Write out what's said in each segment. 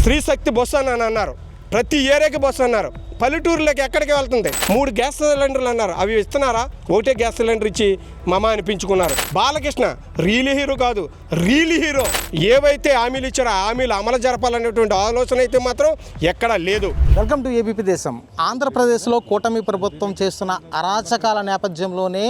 స్త్రీ శక్తి బస్సు అని అన్నారు. ప్రతి ఏరియాకి బస్సు అన్నారు. పల్లెటూరులోకి ఎక్కడికి వెళ్తుంది? మూడు గ్యాస్ సిలిండర్లు అన్నారు. అవి ఇస్తున్నారా? ఒకటే గ్యాస్ సిలిండర్ ఇచ్చి మమ అనిపించుకున్నారు. బాలకృష్ణ రీల్ హీరో కాదు రీల్ హీరో ఏవైతే హామీలు ఇచ్చారో ఆ హామీలు అమలు జరపాలనేటువంటి ఆలోచన అయితే మాత్రం ఎక్కడా లేదు. వెల్కమ్ టు ఏబీపీ దేశం. ఆంధ్రప్రదేశ్లో కూటమి ప్రభుత్వం చేస్తున్న అరాచకాల నేపథ్యంలోనే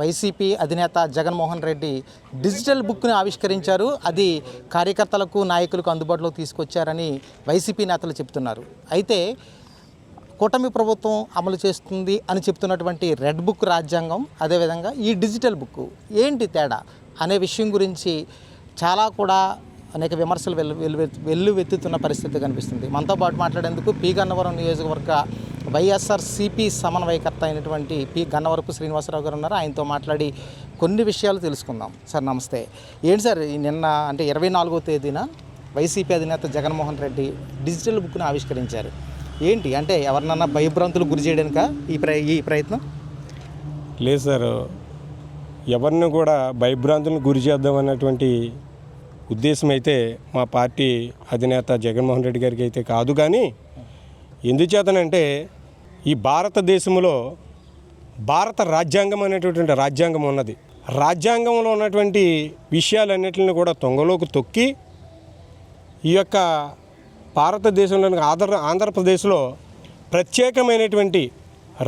వైసీపీ అధినేత జగన్మోహన్ రెడ్డి డిజిటల్ బుక్ని ఆవిష్కరించారు. అది కార్యకర్తలకు నాయకులకు అందుబాటులో తీసుకొచ్చారని వైసీపీ నేతలు చెప్తున్నారు అయితే కూటమి ప్రభుత్వం అమలు చేస్తుంది అని చెప్తున్నటువంటి రెడ్ బుక్ రాజ్యాంగం అదేవిధంగా ఈ డిజిటల్ బుక్ ఏంటి తేడా అనే విషయం గురించి చాలా కూడా అనేక విమర్శలు వెల్లు వెల్లు వెల్లువెత్తుతున్న పరిస్థితి కనిపిస్తుంది. మనతో పాటు మాట్లాడేందుకు పీగన్నవరం నియోజకవర్గ వైఎస్ఆర్ సిపి సమన్వయకర్త అయినటువంటి పి గన్నవరపు శ్రీనివాసరావు గారు ఉన్నారు. ఆయనతో మాట్లాడి కొన్ని విషయాలు తెలుసుకుందాం. సార్ నమస్తే. ఏంటి సార్ నిన్న అంటే ఇరవై నాలుగో తేదీన వైసీపీ అధినేత జగన్మోహన్ రెడ్డి డిజిటల్ బుక్ను ఆవిష్కరించారు. ఏంటి? అంటే ఎవరినన్నా భయభ్రాంతులు గురి చేయడానిక ఈ ప్ర ఈ ప్రయత్నం? లేదు సార్. ఎవరిని కూడా భయభ్రాంతులను గురి చేద్దాం అన్నటువంటి ఉద్దేశం అయితే మా పార్టీ అధినేత జగన్మోహన్ రెడ్డి గారికి అయితే కాదు. కానీ ఎందుచేతనంటే ఈ భారతదేశంలో భారత రాజ్యాంగం అనేటటువంటి రాజ్యాంగం ఉన్నది. రాజ్యాంగంలో ఉన్నటువంటి విషయాలన్నింటిని కూడా తొంగలోకి తొక్కి ఈ యొక్క భారతదేశంలోని ఆంధ్ర ఆంధ్రప్రదేశ్లో ప్రత్యేకమైనటువంటి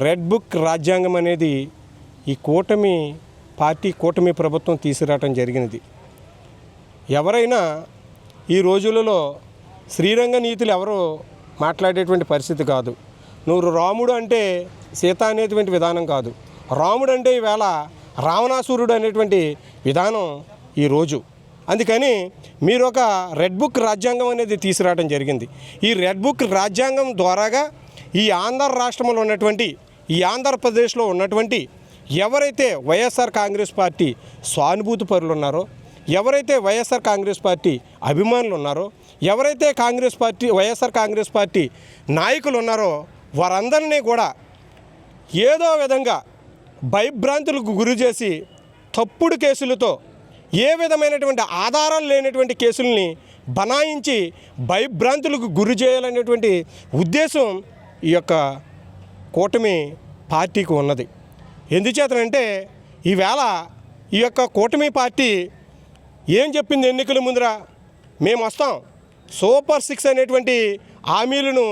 రెడ్ బుక్ రాజ్యాంగం అనేది ఈ కూటమి పార్టీ కూటమి ప్రభుత్వం తీసుకురావటం జరిగినది. ఎవరైనా ఈ రోజులలో శ్రీరంగ నీతులు ఎవరు మాట్లాడేటువంటి పరిస్థితి కాదు. నువ్వు రాముడు అంటే సీత అనేటువంటి విధానం కాదు. రాముడు అంటే ఈవేళ రావణాసురుడు అనేటువంటి విధానం ఈరోజు అందుకని మీరు ఒక రెడ్ బుక్ రాజ్యాంగం అనేది తీసుకురావడం జరిగింది. ఈ రెడ్ బుక్ రాజ్యాంగం ద్వారాగా ఈ ఆంధ్ర రాష్ట్రంలో ఉన్నటువంటి ఈ ఆంధ్రప్రదేశ్లో ఉన్నటువంటి ఎవరైతే వైఎస్ఆర్ కాంగ్రెస్ పార్టీ సానుభూతి పరులు ఉన్నారో ఎవరైతే వైఎస్ఆర్ కాంగ్రెస్ పార్టీ అభిమానులు ఉన్నారో ఎవరైతే Congress party YSR Congress party నాయకులు ఉన్నారో వారందరినీ కూడా ఏదో విధంగా భయభ్రాంతులకు గురి చేసి తప్పుడు కేసులతో ఏ విధమైనటువంటి ఆధారాలు లేనటువంటి కేసుల్ని బనాయించి భయభ్రాంతులకు గురి చేయాలనేటువంటి ఉద్దేశం ఈ యొక్క కూటమి పార్టీకి ఉన్నది. ఎందుచేతనంటే ఈవేళ ఈ యొక్క కూటమి పార్టీ ఏం చెప్పింది ఎన్నికల ముందర? మేము వస్తాం సూపర్ సిక్స్ అనేటువంటి హామీలను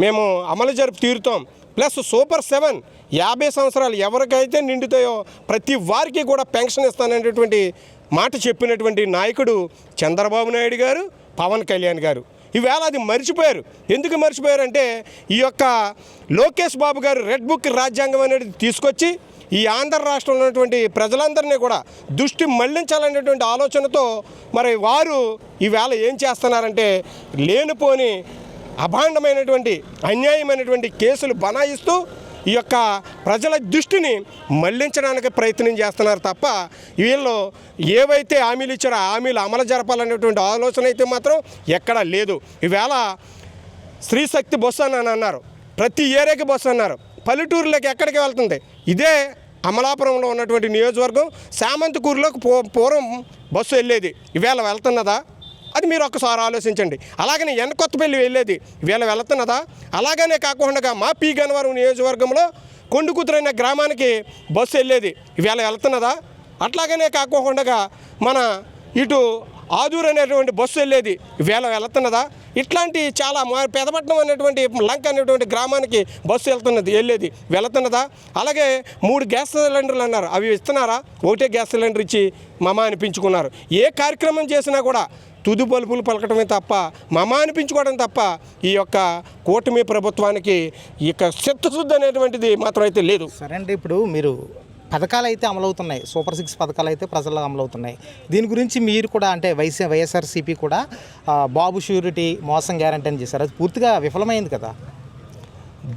మేము అమలు జరుపు తీరుతాం. ప్లస్ సూపర్ సెవెన్ యాభై సంవత్సరాలు ఎవరికైతే నిండుతాయో ప్రతి వారికి కూడా పెన్షన్ ఇస్తాననేటువంటి మాట చెప్పినటువంటి నాయకుడు చంద్రబాబు నాయుడు గారు పవన్ కళ్యాణ్ గారు. ఈవేళ అది మర్చిపోయారు. ఎందుకు మర్చిపోయారంటే ఈ యొక్క లోకేష్ బాబు గారు రెడ్ బుక్ రాజ్యాంగం అనేది తీసుకొచ్చి ఈ ఆంధ్ర రాష్ట్రంలో ఉన్నటువంటి ప్రజలందరినీ కూడా దృష్టి మళ్ళించాలనేటువంటి ఆలోచనతో మరి వారు ఈవేళ ఏం చేస్తున్నారంటే లేనిపోని అభాండమైనటువంటి అన్యాయమైనటువంటి కేసులు బనాయిస్తూ ఈ యొక్క ప్రజల దృష్టిని మళ్ళించడానికి ప్రయత్నం చేస్తున్నారు తప్ప వీళ్ళు ఏవైతే హామీలు ఇచ్చారో హామీలు అమలు జరపాలనేటువంటి ఆలోచన అయితే మాత్రం ఎక్కడా లేదు. ఈవేళ స్త్రీ శక్తి బస్సు అని అన్నారు. ప్రతి ఏరియాకి బస్సు అన్నారు. పల్లెటూరులోకి ఎక్కడికి వెళ్తుంది? ఇదే అమలాపురంలో ఉన్నటువంటి నియోజకవర్గం. సామంతకూరులోకి పూ పూర్వం బస్సు వెళ్ళేది. ఈవేళ వెళ్తున్నదా? అది మీరు ఒక్కసారి ఆలోచించండి. అలాగనే ఎన్ కొత్తపల్లి వెళ్ళేది వీళ్ళ వెళ్తున్నదా? అలాగనే కాకుండా మా పీ గన్నవరం నియోజకవర్గంలో కొండుకుతురైన గ్రామానికి బస్సు వెళ్ళేది ఈవేళ వెళ్తున్నదా? అట్లాగనే కాకుండా మన ఇటు ఆదూరు అనేటువంటి బస్సు వెళ్ళేది వేళ వెళ్తున్నదా? ఇట్లాంటి చాలా మా పెదపట్నం అనేటువంటి లంక అనేటువంటి గ్రామానికి బస్సు వెళ్తున్నది వెళ్ళేది వెళ్తున్నదా? అలాగే మూడు గ్యాస్ సిలిండర్లు అన్నారు అవి ఇస్తున్నారా? ఒకటే గ్యాస్ సిలిండర్ ఇచ్చి మమ అనిపించుకున్నారు. ఏ కార్యక్రమం చేసినా కూడా తుది పలుపులు పలకటమే తప్ప మమ అనిపించుకోవడం తప్ప ఈ యొక్క కూటమి ప్రభుత్వానికి యొక్క చిత్తశుద్ధి అనేటువంటిది మాత్రం అయితే లేదు. సరే అండి ఇప్పుడు మీరు పథకాలు అయితే అమలవుతున్నాయి. సూపర్ సిక్స్ పథకాలు అయితే ప్రజల్లో అమలవుతున్నాయి. దీని గురించి మీరు కూడా అంటే వైసీ వైఎస్ఆర్సీపీ కూడా బాబు షూరిటీ మోసం గ్యారంటీ అని చేశారు. అది పూర్తిగా విఫలమైంది కదా?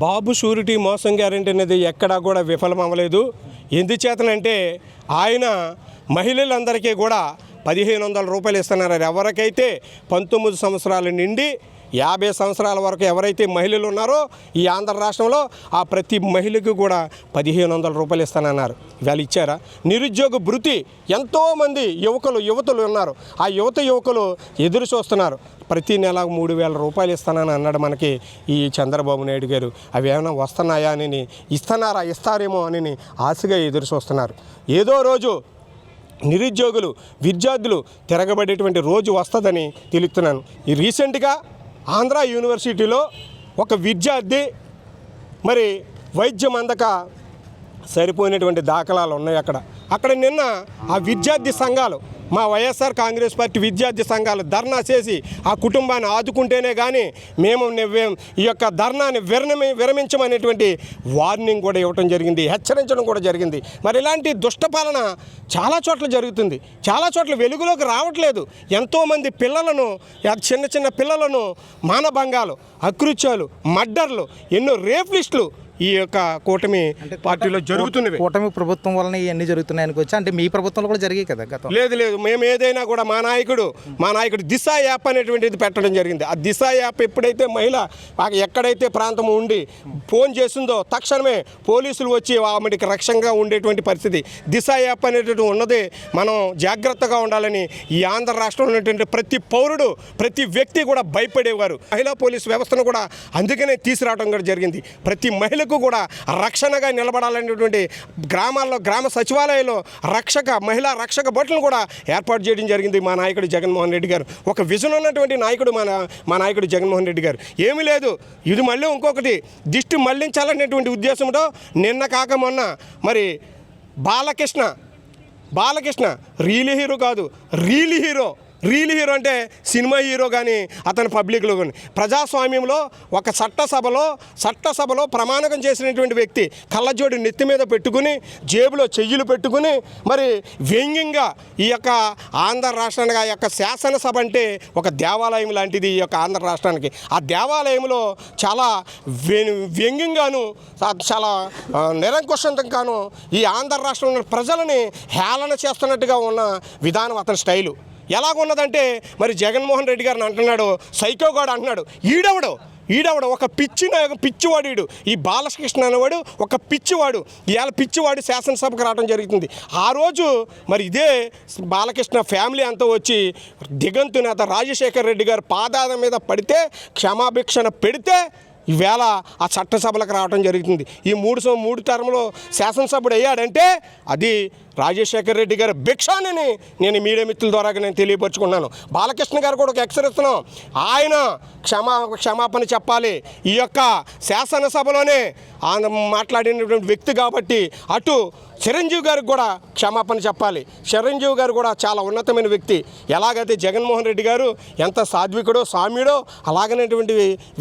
బాబు షూరిటీ మోసం గ్యారెంటీ అనేది ఎక్కడా కూడా విఫలం అవ్వలేదు ఎందుచేతనంటే ఆయన మహిళలందరికీ కూడా పదిహేను వందల రూపాయలు ఇస్తున్నారు ఎవరికైతే పంతొమ్మిది సంవత్సరాల నిండి యాభై సంవత్సరాల వరకు ఎవరైతే మహిళలు ఉన్నారో ఈ ఆంధ్ర రాష్ట్రంలో ఆ ప్రతి మహిళకు కూడా పదిహేను వందల రూపాయలు ఇస్తానన్నారు. ఇవాళ ఇచ్చారా? నిరుద్యోగ భృతి. ఎంతోమంది యువకులు యువతులు ఉన్నారు. ఆ యువత యువకులు ఎదురు చూస్తున్నారు. ప్రతి నెల మూడు వేల రూపాయలు ఇస్తానని అన్నాడు మనకి ఈ చంద్రబాబు నాయుడు గారు. అవి ఏమైనా వస్తున్నాయా అని ఇస్తున్నారా ఇస్తారేమో అని ఆశగా ఎదురు చూస్తున్నారు. ఏదో రోజు నిరుద్యోగులు విద్యార్థులు తిరగబడేటువంటి రోజు వస్తుందని తెలుపుతున్నాను. ఈ రీసెంట్గా ఆంధ్ర యూనివర్సిటీలో ఒక విద్యార్థి మరి వైద్యం అందక సరిపోయినటువంటి దాఖలాలు ఉన్నాయి అక్కడ. అక్కడ నిన్న ఆ విద్యార్థి సంఘాలు మా వైఎస్ఆర్ కాంగ్రెస్ పార్టీ విద్యార్థి సంఘాలు ధర్నా చేసి ఆ కుటుంబాన్ని ఆదుకుంటేనే కానీ మేము నివ్వేం ఈ యొక్క ధర్నాన్ని విరమి విరమించమనేటువంటి వార్నింగ్ కూడా ఇవ్వడం జరిగింది హెచ్చరించడం కూడా జరిగింది. మరి ఇలాంటి దుష్టపాలన చాలా చోట్ల జరుగుతుంది. చాలా చోట్ల వెలుగులోకి రావట్లేదు. ఎంతోమంది పిల్లలను చిన్న చిన్న పిల్లలను మానభంగాలు అకృత్యాలు మర్డర్లు ఎన్నో రేప్ లిస్టులు ఈ యొక్క కూటమి పార్టీలో జరుగుతున్నవి. కూటమి ప్రభుత్వం వలన ఇవన్నీ జరుగుతున్నాయి అనుకోవచ్చు? అంటే మీ ప్రభుత్వంలో కూడా జరిగాయి కదా గతం? లేదు లేదు. మేము ఏదైనా కూడా మా నాయకుడు మా నాయకుడు దిశ యాప్ అనేటువంటిది పెట్టడం జరిగింది. ఆ దిశ యాప్ ఎప్పుడైతే మహిళ ఎక్కడైతే ప్రాంతం ఉండి ఫోన్ చేసిందో తక్షణమే పోలీసులు వచ్చి ఆమెకి రక్షణగా ఉండేటువంటి పరిస్థితి. దిశ యాప్ అనేటువంటి ఉన్నది మనం జాగ్రత్తగా ఉండాలని ఈ ఆంధ్ర రాష్ట్రంలో ఉన్నటువంటి ప్రతి పౌరుడు ప్రతి వ్యక్తి కూడా భయపడేవారు. మహిళా పోలీస్ వ్యవస్థను కూడా అందుకనే తీసుకురావడం కూడా జరిగింది. ప్రతి మహిళలకు కూడా రక్షణగా నిలబడాలనేటువంటి గ్రామాల్లో గ్రామ సచివాలయంలో రక్షక మహిళా రక్షక భటులను కూడా ఏర్పాటు చేయడం జరిగింది మా నాయకుడు జగన్మోహన్ రెడ్డి గారు. ఒక విజన్ ఉన్నటువంటి నాయకుడు మన మా నాయకుడు జగన్మోహన్ రెడ్డి గారు. ఏమీ లేదు. ఇది మళ్ళీ ఇంకొకటి. దిష్టి మళ్ళించాలనేటువంటి ఉద్దేశంతో నిన్న కాక మొన్న మరి బాలకృష్ణ బాలకృష్ణ రీల్ హీరో కాదు రీల్ హీరో రీల్ హీరో అంటే సినిమా హీరో కానీ అతని పబ్లిక్లో కానీ ప్రజాస్వామ్యంలో ఒక చట్టసభలో చట్టసభలో ప్రమాణకం చేసినటువంటి వ్యక్తి కళ్ళజోడి నెత్తి మీద పెట్టుకుని జేబులో చెయ్యిలు పెట్టుకుని మరి వ్యంగ్యంగా ఈ యొక్క ఆంధ్ర రాష్ట్రానికి ఆ యొక్క శాసనసభ అంటే ఒక దేవాలయం లాంటిది ఈ యొక్క ఆంధ్ర రాష్ట్రానికి. ఆ దేవాలయంలో చాలా వ్య- వ్యంగ్యంగాను చాలా ఆ, నిరంకుశంగాను ఈ ఆంధ్ర రాష్ట్రంలో ప్రజలని హేళన చేస్తున్నట్టుగా ఉన్న విధానం అతని స్టైలు. ఎలాగున్నదంటే మరి జగన్మోహన్ రెడ్డి గారిని అంటున్నాడు సైకోగాడు అంటున్నాడు ఈడవడు? ఈడవడు? ఒక పిచ్చిన పిచ్చివాడు ఈడు. ఈ బాలకృష్ణ అనేవాడు ఒక పిచ్చివాడు. ఇవాళ పిచ్చివాడు శాసనసభకు రావడం జరుగుతుంది. ఆ రోజు మరి ఇదే బాలకృష్ణ ఫ్యామిలీ అంతా వచ్చి దిగంతు నేత రాజశేఖర్ రెడ్డి గారు పాదాల మీద పడితే క్షమాభిక్షణ పెడితే ఈవేళ ఆ చట్టసభలకు రావడం జరుగుతుంది. ఈ మూడు సం- మూడు టర్మ్లో శాసనసభ్యుడు అయ్యాడంటే అది రాజశేఖర్ రెడ్డి గారి భిక్షానని నేను మీడియా మిత్రుల ద్వారా నేను తెలియపరుచుకున్నాను. బాలకృష్ణ గారు కూడా ఒక ఎక్సరిస్తున్నాం ఆయన క్షమా క్షమాపణ చెప్పాలి. ఈ యొక్క శాసనసభలోనే ఆయన మాట్లాడినటువంటి వ్యక్తి కాబట్టి అటు చిరంజీవి గారికి కూడా క్షమాపణ చెప్పాలి. చిరంజీవి గారు కూడా చాలా ఉన్నతమైన వ్యక్తి. ఎలాగైతే జగన్మోహన్ రెడ్డి గారు ఎంత సాధ్వికుడో సామ్యుడో అలాగనేటువంటి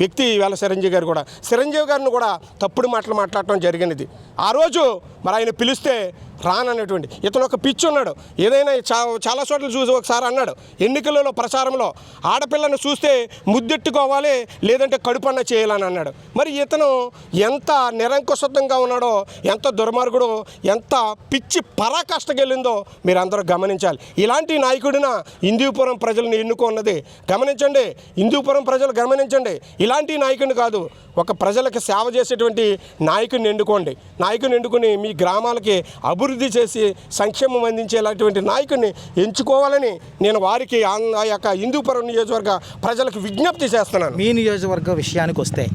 వ్యక్తి ఇవాళ చిరంజీవి గారు కూడా. చిరంజీవి గారిని కూడా తప్పుడు మాటలు మాట్లాడటం జరిగినది. ఆ రోజు మరి ఆయన పిలిస్తే రానన్నటువంటి ఇతను ఒక పిచ్చి ఉన్నాడు. ఏదైనా చా చాలా చోట్ల చూసి ఒకసారి అన్నాడు. ఎన్నికలలో ప్రచారంలో ఆడపిల్లను చూస్తే ముద్దెట్టుకోవాలి లేదంటే కడుపన్న చేయాలని అన్నాడు. మరి ఇతను ఎంత నిరంకుశత్వంగా ఉన్నాడో ఎంత దుర్మార్గుడో ఎంత పిచ్చి పరాకాష్టకెళ్ళిందో మీరు అందరూ గమనించాలి. ఇలాంటి నాయకుడిన హిందూపురం ప్రజలను ఎన్నుకున్నది గమనించండి. హిందూపురం ప్రజలు గమనించండి. ఇలాంటి నాయకుడిని కాదు ఒక ప్రజలకు సేవ చేసేటువంటి నాయకుడిని ఎన్నుకోండి. నాయకుని ఎన్నుకుని మీ గ్రామాలకి అభివృద్ధి చేసి సంక్షేమం అందించేలాంటి నాయకుడిని ఎంచుకోవాలని నేను వారికి ఆ యొక్క హిందూపురం నియోజకవర్గ ప్రజలకు విజ్ఞప్తి చేస్తున్నాను. మీ నియోజకవర్గ విషయానికి వస్తే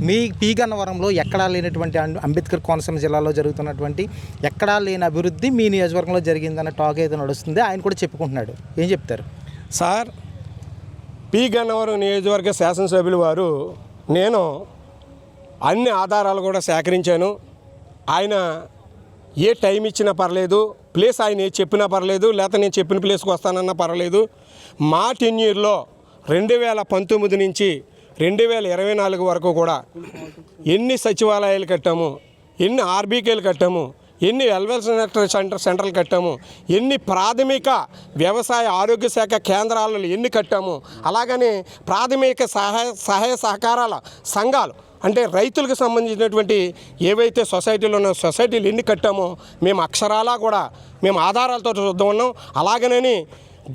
మీ పీ గన్నవరంలో ఎక్కడా లేనటువంటి అంబేద్కర్ కోనసీమ జిల్లాలో జరుగుతున్నటువంటి ఎక్కడా లేని అభివృద్ధి మీ నియోజకవర్గంలో జరిగిందన్న టాక్ అయితే నడుస్తుంది ఆయన కూడా చెప్పుకుంటున్నాడు. ఏం చెప్తారు? సార్ పి గన్నవరం నియోజకవర్గ శాసనసభ్యులు వారు నేను అన్ని ఆధారాలు కూడా సేకరించాను. ఆయన ఏ టైం ఇచ్చినా పర్లేదు ప్లేస్ ఆయన ఏ చెప్పినా పర్లేదు లేకపోతే నేను చెప్పిన ప్లేస్కి వస్తానన్నా పర్లేదు. మా టెన్యూర్లో రెండు వేల పంతొమ్మిది నుంచి రెండు వేల ఇరవై నాలుగు వరకు కూడా ఎన్ని సచివాలయాలు కట్టాము ఎన్ని ఆర్బీకేలు కట్టాము ఎన్ని ఎల్వెల్ సెంటర్ సెంటర్ సెంటర్లు కట్టాము ఎన్ని ప్రాథమిక వ్యవసాయ ఆరోగ్య శాఖ కేంద్రాలను ఎన్ని కట్టాము అలాగని ప్రాథమిక సహాయ సహాయ సహకారాల సంఘాలు అంటే రైతులకు సంబంధించినటువంటి ఏవైతే సొసైటీలు ఉన్న సొసైటీలు ఎన్ని కట్టామో మేము అక్షరాలా కూడా మేము ఆధారాలతో చూద్దాం ఉన్నాం. అలాగనని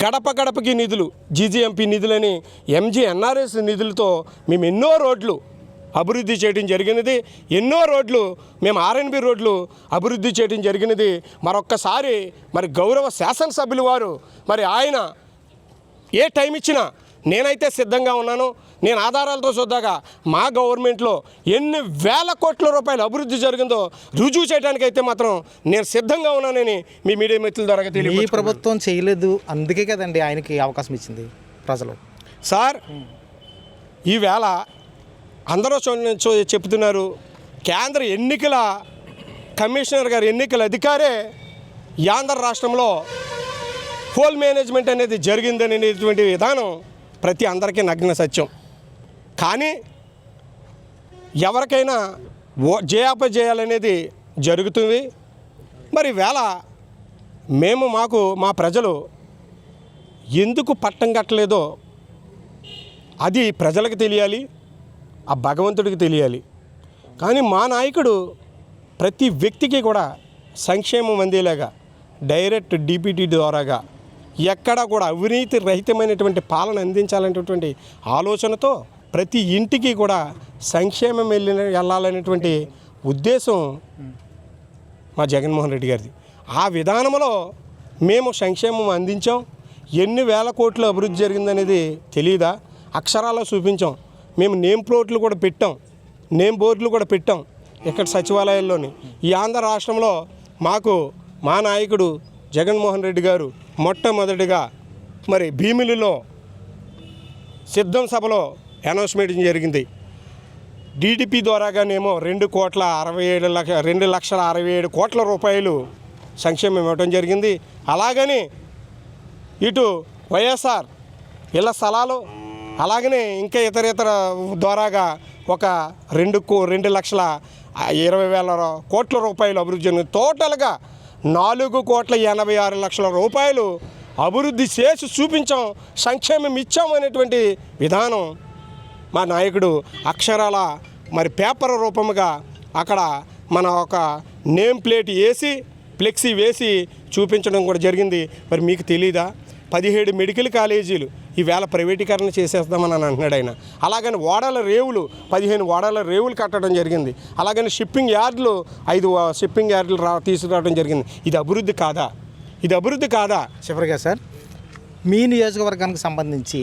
గడప గడపకి నిధులు జీజీఎంపీ నిధులని ఎంజీ ఎన్ఆర్ఎస్ నిధులతో మేము ఎన్నో రోడ్లు అభివృద్ధి చేయడం జరిగినది. ఎన్నో రోడ్లు మేము ఆర్ఎన్బి రోడ్లు అభివృద్ధి చేయడం జరిగినది. మరొక్కసారి మరి గౌరవ శాసనసభ్యులు వారు మరి ఆయన ఏ టైం ఇచ్చినా నేనైతే సిద్ధంగా ఉన్నాను. నేను ఆధారాలతో చూద్దాగా మా గవర్నమెంట్లో ఎన్ని వేల కోట్ల రూపాయలు అభివృద్ధి జరిగిందో రుజువు చేయడానికి అయితే మాత్రం నేను సిద్ధంగా ఉన్నానని మీ మీడియా మిత్రుల ద్వారా మీ తెలియ ప్రభుత్వం చేయలేదు అందుకే కదండి ఆయనకి అవకాశం ఇచ్చింది ప్రజలు. సార్ ఈవేళ అందరూ చెప్తున్నారు కేంద్ర ఎన్నికల కమిషనర్ గారు ఎన్నికల అధికారే ఈ ఆంధ్ర రాష్ట్రంలో పోల్ మేనేజ్మెంట్ అనేది జరిగిందనేటువంటి విధానం ప్రతి అందరికీ నగ్న సత్యం. కానీ ఎవరికైనా ఓ జయాపజయాలనేది జరుగుతుంది. మరి వేళ మేము మాకు మా ప్రజలు ఎందుకు పట్టం కట్టలేదో అది ప్రజలకు తెలియాలి ఆ భగవంతుడికి తెలియాలి. కానీ మా నాయకుడు ప్రతి వ్యక్తికి కూడా సంక్షేమం అందేలాగా డైరెక్ట్ డిపిటీ ద్వారాగా ఎక్కడా కూడా అవినీతి రహితమైనటువంటి పాలన అందించాలనేటువంటి ఆలోచనతో ప్రతి ఇంటికి కూడా సంక్షేమం వెళ్ళిన వెళ్ళాలనేటువంటి ఉద్దేశం మా జగన్మోహన్ రెడ్డి గారిది. ఆ విధానంలో మేము సంక్షేమం అందించాం. ఎన్ని వేల కోట్లు అభివృద్ధి జరిగిందనేది తెలియదా అక్షరాల్లో చూపించాం. మేము నేమ్ ప్లోట్లు కూడా పెట్టాం. నేమ్ బోర్డులు కూడా పెట్టాం ఇక్కడ సచివాలయాల్లోని. ఈ ఆంధ్ర రాష్ట్రంలో మాకు మా నాయకుడు జగన్మోహన్ రెడ్డి గారు మొట్టమొదటిగా మరి భీమిలిలో సిద్ధం సభలో అనౌన్స్మెంట్ జరిగింది. డీడీపీ ద్వారాగానేమో రెండు కోట్ల అరవై ఏడు లక్ష రెండు లక్షల అరవై ఏడు కోట్ల రూపాయలు సంక్షేమం ఇవ్వడం జరిగింది. అలాగని ఇటు వైఎస్ఆర్ ఇళ్ళ స్థలాలు అలాగనే ఇంకా ఇతర ఇతర ద్వారాగా ఒక రెండు కో రెండు లక్షల ఇరవై వేల కోట్ల రూపాయలు అభివృద్ధి జరిగింది. టోటల్గా నాలుగు కోట్ల ఎనభై ఆరు లక్షల రూపాయలు అభివృద్ధి చేసి చూపించాం సంక్షేమం ఇచ్చాం అనేటువంటి విధానం మా నాయకుడు అక్షరాల మరి పేపర్ రూపముగా అక్కడ మన ఒక నేమ్ ప్లేట్ వేసి ఫ్లెక్సీ వేసి చూపించడం కూడా జరిగింది. మరి మీకు తెలీదా? పదిహేడు మెడికల్ కాలేజీలు ఈవేళ ప్రైవేటీకరణ చేసేస్తామని అని అంటున్నాడు ఆయన. అలాగని ఓడల రేవులు పదిహేను ఓడల రేవులు కట్టడం జరిగింది. అలాగని షిప్పింగ్ యార్డులు ఐదు షిప్పింగ్ యార్డులు రా తీసుకురావడం జరిగింది. ఇది అభివృద్ధి కాదా? ఇది అభివృద్ధి కాదా? చివరిగా సార్ మీ నియోజకవర్గానికి సంబంధించి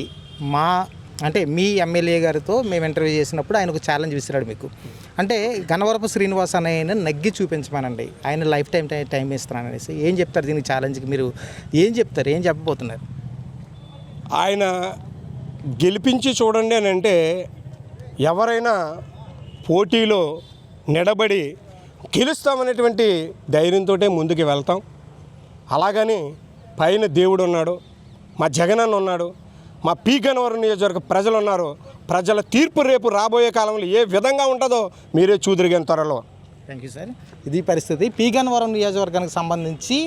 మా అంటే మీ ఎమ్మెల్యే గారితో మేము ఇంటర్వ్యూ చేసినప్పుడు ఆయన ఒక ఛాలెంజ్ విసిరాడు మీకు. అంటే గణవరపు శ్రీనివాస్ అనే ఆయన నగ్గి చూపించమనండి. ఆయన లైఫ్ టైం టైం టైం ఇస్తున్నాను అనేసి. ఏం చెప్తారు దీనికి ఛాలెంజ్కి మీరు ఏం చెప్తారు? ఏం చెప్పబోతున్నారు? ఆయన గెలిపించి చూడండి అని అంటే ఎవరైనా పోటీలో నిలబడి గెలుస్తామనేటువంటి ధైర్యంతో ముందుకు వెళ్తాం. అలాగని పైన దేవుడు ఉన్నాడు మా జగనన్న ఉన్నాడు మా పీకనవరం నియోజకవర్గ ప్రజలు ఉన్నారు. ప్రజల తీర్పు రేపు రాబోయే కాలంలో ఏ విధంగా ఉంటుందో మీరే చూదిరిగిన త్వరలో. థ్యాంక్ యూ సార్ ఇది పరిస్థితి. పీగన్నవరం నియోజకవర్గానికి సంబంధించి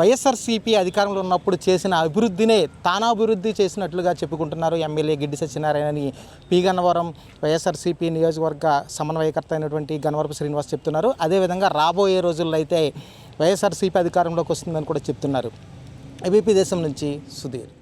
వైఎస్ఆర్సీపీ అధికారంలో ఉన్నప్పుడు చేసిన అభివృద్ధినే తానాభివృద్ధి చేసినట్లుగా చెప్పుకుంటున్నారు ఎమ్మెల్యే గిడ్డి సత్యనారాయణని పీగన్నవరం వైఎస్ఆర్సీపీ నియోజకవర్గ సమన్వయకర్త అయినటువంటి గన్నవరపు శ్రీనివాస్ చెప్తున్నారు. అదేవిధంగా రాబోయే రోజుల్లో అయితే వైఎస్ఆర్సీపీ అధికారంలోకి వస్తుందని కూడా చెప్తున్నారు. ఏబీపీ దేశం నుంచి సుధీర్.